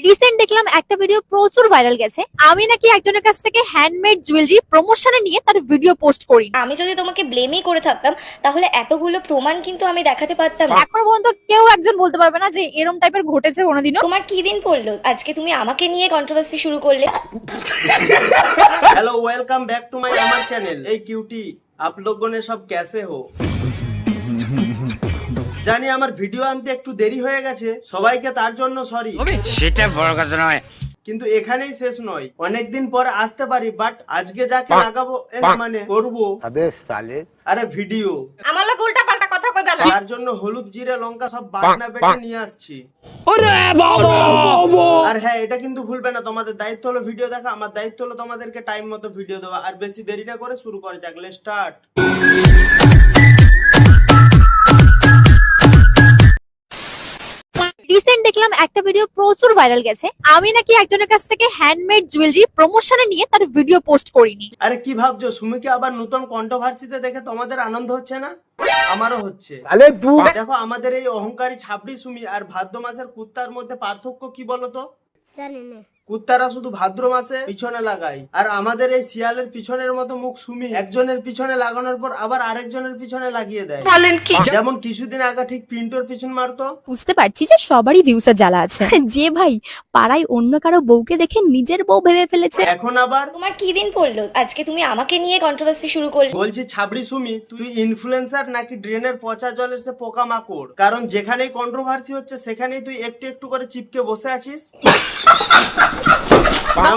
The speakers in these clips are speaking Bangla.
রিসেন্ট দেখলাম একটা ভিডিও প্রচুর ভাইরাল গেছে আমি নাকি একজনের কাছ থেকে হ্যান্ডমেড জুয়েলারি প্রমোশনে নিয়ে তার ভিডিও পোস্ট করি আমি যদি তোমাকে ব্লেমই করে থাকতাম তাহলে এতগুলো প্রমাণ কিন্তু আমি দেখাতে পারতাম না এখনো পর্যন্ত কেউ একজন বলতে পারবে না যে এরম টাইপের ঘটেছে কোনোদিনও তোমার কি দিন পড়লো আজকে তুমি আমাকে নিয়ে কন্ট্রোভার্সি শুরু করলে hello welcome back to my Amar channel A cutie आप लोगों ने सब कैसे हो জানি আমার ভিডিও আনতে একটু দেরি হয়ে গেছে সবাইকে তার জন্য সরি সেটা বড় কথা নয়। কিন্তু এখানেই শেষ নয়। অনেকদিন পর আসতে পারি বাট আজকে যাকে লাগাবো মানে করব। আরে ভিডিও আমার লোক উল্টা পাল্টা কথা কইবা না। তার জন্য হলুদ জিরে লঙ্কা সব বাটনা বেটে নিয়ে আসছি। ওরে বাবা আর হ্যাঁ এটা কিন্তু ভুলবে না তোমাদের দায়িত্ব হলো ভিডিও দেখা আমার দায়িত্ব হলো তোমাদেরকে টাইম মতো ভিডিও দেওয়া। আর বেশি দেরি না করে শুরু করা যাক লেটস স্টার্ট দেখলাম একটা ভিডিও প্রচুর ভাইরাল গেছে। আমি নাকি একজনের কাছ থেকে হ্যান্ডমেড জুয়েলারি প্রমোশনে নিয়ে তার ভিডিও পোস্ট করিনি। আরে কি ভাবছ? সুমিকে আবার নতুন কন্ট্রোভার্সিতে দেখে তোমাদের আনন্দ হচ্ছে না? আমারও হচ্ছে। আরে দেখো আমাদের এই অহংকারী ছাবড়ি সুমি আর ভাদ্র মাসের কুত্তার মধ্যে পার্থক্য কি বলতো? জানি না। কুত্তারা শুধু ভাদ্র মাসে পিছনে লাগায়। আর আমাদের এই শিয়ালের পিছনের মতো মুখ সুমি একজনের পিছনে লাগানোর পর আবার আরেকজনের পিছনে লাগিয়ে দেয়। যেমন কিছুদিন আগে ঠিক পিন্টোর পিছন মারতো। বুঝতে পারছি যে সবারই ভিউসের জ্বালা আছে। যে ভাই পাড়ায় অন্য কারও বউকে দেখে নিজের বউ ভেবে ফেলেছে। এখন আবার তোমার কি দিন পড়ল? আজকে তুমি আমাকে নিয়ে কন্ট্রোভার্সি শুরু করলে। বলছি ছাবড়ি সুমি তুই ইনফ্লুয়েন্সার নাকি ড্রেনের পচা জলের সে পোকা মাকড় কারণ যেখানেই কন্ট্রোভার্সি হচ্ছে সেখানেই তুই একটু একটু করে চিপকে বসে আছিস।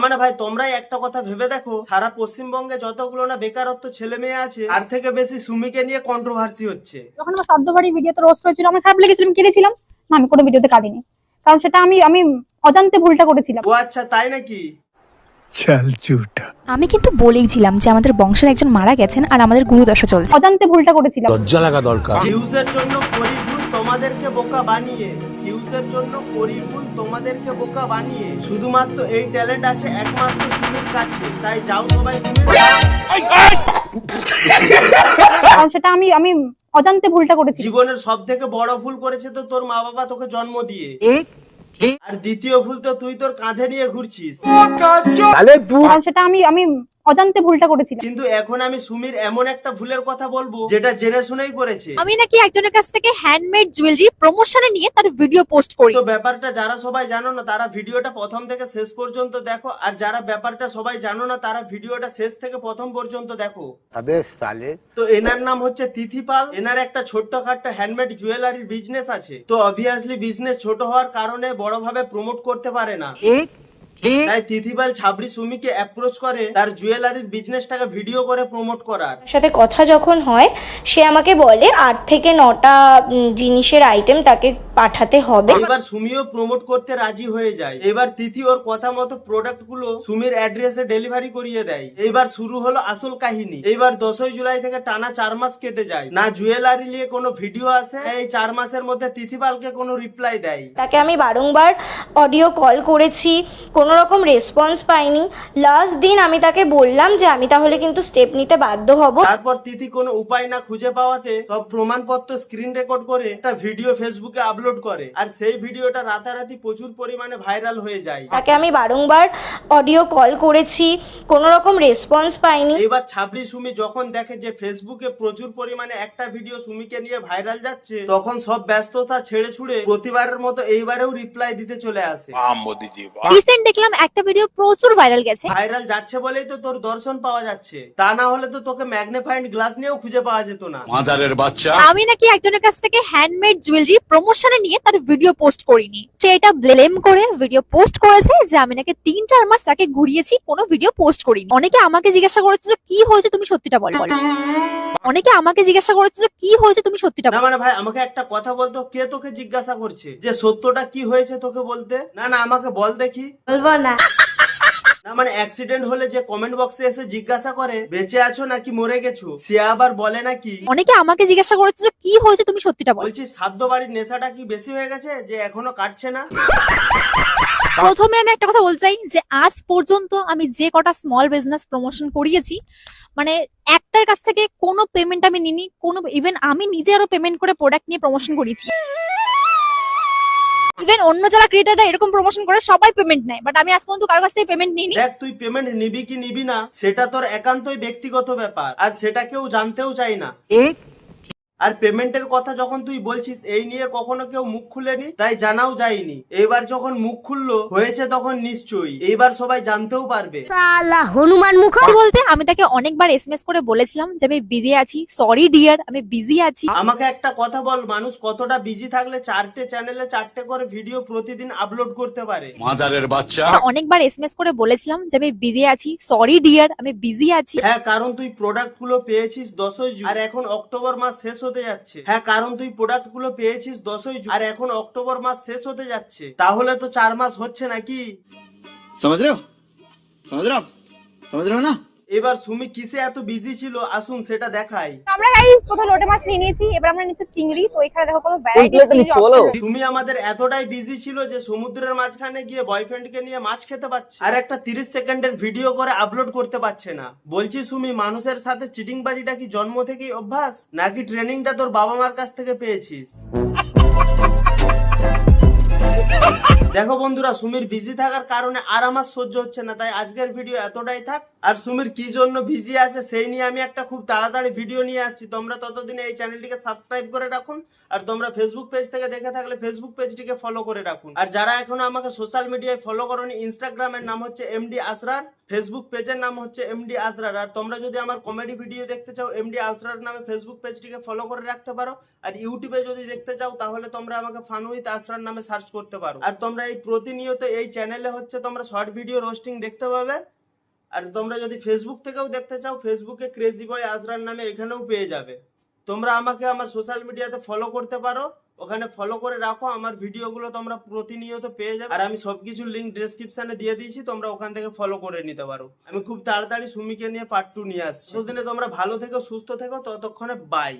মানে ভাই তোমরাই একটা কথা ভেবে দেখো সারা পশ্চিমবঙ্গে যতগুলো না বেকারত্ব ছেলে মেয়ে আছে আর থেকে বেশি সুমিকে নিয়ে কন্ট্রোভার্সি হচ্ছে। যখন আমার ভিডিওতে রোস্ট হয়েছিল আমার খারাপ লেগেছিল আমি কেঁদেছিলাম। না আমি কোনো ভিডিওতে কাঁদিনি। কারণ সেটা আমি আমি অজান্তে ভুলটা করেছিলাম। ও আচ্ছা তাই নাকি? আমি কিন্তু বলেইছিলাম যে আমাদের বংশের একজন মারা গেছেন আর আমাদের গুরুদশা চলছে। অজান্তে ভুলটা করেছিলাম। লাগা দরকার। জন্য তোমাদেরকে বোকা বানিয়ে। মানুষের জন্য পরিপূর্ণ তোমাদেরকে বোকা বানিয়ে শুধুমাত্র এই ট্যালেন্ট আছে একমাত্র সুমির কাছে। তাই যাও সবাই কারণ সেটা আমি আমি অজান্তে ভুলটা করেছি। জীবনের সব থেকে বড় ভুল করেছে তো তোর মা বাবা তোকে জন্ম দিয়ে। আর দ্বিতীয় ভুল তো তুই তোর কাঁধে নিয়ে ঘুরছিস। সেটা আমি আমি অজান্তে ভুলটা করেছিলাম কিন্তু এখন আমি সুমির এমন একটা ভুলের কথা বলবো যেটা জেনে শুনেই করেছে আমি নাকি একজনের কাছ থেকে হ্যান্ডমেড জুয়েলারি প্রমোশনে নিয়ে তার ভিডিও পোস্ট করি তো ব্যাপারটা যারা সবাই জানো না তারা ভিডিওটা প্রথম থেকে শেষ পর্যন্ত দেখো আর যারা ব্যাপারটা সবাই জানো না তারা ভিডিওটা শেষ থেকে প্রথম পর্যন্ত দেখো अबे साले তো এনার নাম হচ্ছে তিথি পাল এনার একটা ছোট্টখাট্ট হ্যান্ডমেড জুয়েলারির বিজনেস আছে তো অবভিয়াসলি বিজনেস ছোট হওয়ার কারণে বড়ভাবে প্রমোট করতে পারে না তাই তিথিপাল ছাবড়ি সুমিকে অ্যাপ্রোচ করে তার জুয়েলারির বিজনেসটাকে ভিডিও করে প্রমোট করার। সাথে কথা যখন হয় সে আমাকে বলে আট থেকে নটা জিনিসের আইটেম তাকে পাঠাতে হবে। এবার সুমিও প্রমোট করতে রাজি হয়ে যায়। এবার তিথি ওর কথা মতো প্রোডাক্টগুলো সুমির অ্যাড্রেসে ডেলিভারি করিয়ে দেয়। এবার শুরু হলো আসল কাহিনী। এবার দশই জুলাই থেকে টানা চার মাস কেটে যায়। না জুয়েলারি নিয়ে কোনো ভিডিও আসে এই চার মাসের মধ্যে তিথিপালকে কোনো রিপ্লাই দেয়। তাকে আমি বারংবার অডিও কল করেছি কোনো রকম রেসপন্স পাইনি। লাস্ট দিন আমি তাকে বললাম যে আমি তাহলে কিন্তু স্টেপ নিতে বাধ্য হব। তারপর তিথি কোনো উপায় না খুঁজে পাওয়াতে সব প্রমাণপত্র স্ক্রিন রেকর্ড করে একটা ভিডিও ফেসবুকে আপলোড আপলোড করে। আর সেই ভিডিওটা রাতারাতি প্রচুর পরিমাণে ভাইরাল হয়ে যায়। তাকে আমি বারংবার অডিও কল করেছি কোনো রকম রেসপন্স পাইনি। এবার ছাবড়ি সুমি যখন দেখে যে ফেসবুকে প্রচুর পরিমাণে একটা ভিডিও সুমিকে নিয়ে ভাইরাল যাচ্ছে তখন সব ব্যস্ততা ছেড়ে ছুড়ে প্রতিবারের মতো এইবারেও রিপ্লাই দিতে চলে আসে। রিসেন্ট দেখলাম একটা ভিডিও প্রচুর ভাইরাল গেছে। ভাইরাল যাচ্ছে বলেই তো তোর দর্শন পাওয়া যাচ্ছে। তা না হলে তো তোকে ম্যাগনিফাইড গ্লাস নিয়েও খুঁজে পাওয়া যেত না। মাদারের বাচ্চা। আমি নাকি একজনের কাছ থেকে হ্যান্ডমেড জুয়েলারি প্রমোশন নিয়ে তার ভিডিও পোস্ট করিনি। সে এটা ব্লেম করে ভিডিও পোস্ট করেছে যে আমি নাকি তিন চার মাস তাকে ঘুরিয়েছি কোনো ভিডিও পোস্ট করিনি। অনেকে আমাকে জিজ্ঞাসা করেছে যে কি হয়েছে তুমি সত্যিটা বল। বলো অনেকে আমাকে জিজ্ঞাসা করেছে যে কি হয়েছে তুমি সত্যিটা না মানে ভাই আমাকে একটা কথা বলতো কে তোকে জিজ্ঞাসা করছে? যে সত্যটা কি হয়েছে তোকে বলতে? না না আমাকে বল দেখি। বলব না। না মানে অ্যাক্সিডেন্ট হলে যে কমেন্ট বক্সে এসে জিজ্ঞাসা করে বেঁচে আছো নাকি মরে গেছো? সে আবার বলে নাকি অনেকে আমাকে জিজ্ঞাসা করেছে যে কি হয়েছে? তুমি সত্যিটা বল। বলছি সাধ্য বাড়ির নেশাটা কি বেশি হয়ে গেছে যে এখনও কাটছে না? প্রথমে আমি একটা কথা বলতে চাই যে আজ পর্যন্ত আমি যে কটা স্মল বিজনেস প্রমোশন করিয়েছি মানে একটার কাছ থেকে কোনো পেমেন্ট আমি নিনি কোনো ইভেন আমি নিজে আরও পেমেন্ট করে প্রোডাক্ট নিয়ে প্রমোশন করেছি ইভেন অন্য যারা ক্রিয়েটাররা এরকম প্রমোশন করে সবাই পেমেন্ট নেয়। বাট আমি আজ পর্যন্ত কারও কাছ থেকে পেমেন্ট নিইনি। দেখ তুই পেমেন্ট নিবি কি নিবি না সেটা তোর একান্তই ব্যক্তিগত ব্যাপার। আর সেটা কেউ জানতেও চাই না। আর পেমেন্টের কথা যখন তুই বলছিস এই নিয়ে কখনো কেউ মুখ খুলেনি? তাই জানাও যায়নি। এবার যখন মুখ খুললো হয়েছে তখন নিশ্চয়ই। এইবার সবাই জানতেও পারবে। সত্যি বলতে আমি তাকে অনেকবার এসএমএস করে বলেছিলাম যে আমি বিজি আছি। সরি ডিয়ার আমি বিজি আছি। আমাকে একটা কথা বল মানুষ কতটা বিজি থাকলে চারটে চ্যানেলে চারটে করে ভিডিও প্রতিদিন আপলোড করতে পারে? মাদারের বাচ্চা। অনেকবার এসএমএস করে বলেছিলাম যে আমি বিজি আছি। সরি ডিয়ার আমি বিজি আছি। হ্যাঁ কারণ তুই প্রোডাক্টগুলো পেয়েছিস দশই জুন। আর এখন অক্টোবর মাস শেষ হতে যাচ্ছে হ্যাঁ কারণ তুই প্রোডাক্ট গুলো পেয়েছিস দশই জুন আর এখন অক্টোবর মাস শেষ হতে যাচ্ছে তাহলে তো চার মাস হচ্ছে নাকি समझ रहे हो समझ रहे हो आप समझ रहे हो ना এবার সুমি কিসে এত বিজি ছিল? আসুন সেটা দেখাই। আমরা গাইস প্রথমে লোটে মাছ নিয়ে নিয়েছি এবার আমরা নিচ্ছি চিংড়ি। তো এখানে দেখো কত ভ্যারাইটি সুমি আমাদের এতটাই বিজি ছিল যে সমুদ্রের মাঝখানে গিয়ে বয়ফ্রেন্ডকে নিয়ে মাছ খেতে পারছে আর একটা তিরিশ সেকেন্ডের ভিডিও করে আপলোড করতে পারছে না। বলছি সুমি মানুষের সাথে চিটিং বাজিটা কি জন্ম থেকেই অভ্যাস? নাকি ট্রেনিংটা তোর বাবা মার কাছ থেকে পেয়েছিস? দেখো বন্ধুরা, সুমির বিজি থাকার কারণে আর আমার সহ্য হচ্ছে না, তাই আজকের ভিডিও এতটাই থাক। আর সুমির কি জন্য বিজি আছে, সেই নিয়ে আমি একটা খুব তাড়াতাড়ি ভিডিও নিয়ে আসছি। তোমরা ততদিনে এই চ্যানেলটিকে সাবস্ক্রাইব করে রাখুন, আর তোমরা ফেসবুক পেজ থেকে দেখে থাকলে ফেসবুক পেজটিকে ফলো করে রাখুন। আর যারা এখনও আমাকে সোশ্যাল মিডিয়ায় ফলো করনি ইনস্টাগ্রামের নাম হচ্ছে এমডি আসরার ফেসবুক পেজের নাম হচ্ছে এমডি আসরার আর তোমরা যদি আমার কমেডি ভিডিও দেখতে চাও এমডি আসরার নামে ফেসবুক পেজটিকে ফলো করে রাখতে পারো। আর ইউটিউবে যদি দেখতে চাও, তাহলে তোমরা আমাকে ফান উইথ আসরার নামে সার্চ করতে পারো। আর তোমরা এই প্রতিনিয়ত এই চ্যানেলে হচ্ছে তোমরা শর্ট ভিডিও রোস্টিং দেখতে পাবে। আর তোমরা যদি ফেসবুক থেকেও দেখতে চাও ফেসবুকে ক্রেজি বয় আজরার নামে এখানেও পেয়ে যাবে। তোমরা আমাকে আমার সোশ্যাল মিডিয়াতে ফলো করতে পারো। ওখানে ফলো করে রাখো, আমার ভিডিওগুলো তোমরা প্রতিনিয়ত পেয়ে যাবে। আর আমি সবকিছুর লিঙ্ক ডেসক্রিপশনে দিয়ে দিয়েছি, তোমরা ওখান থেকে ফলো করে নিতে পারো। আমি খুব তাড়াতাড়ি সুমিকে নিয়ে পার্ট টু নিয়ে আসছি। ততদিনে তোমরা ভালো থেকো, সুস্থ থেকো, ততক্ষণে বাই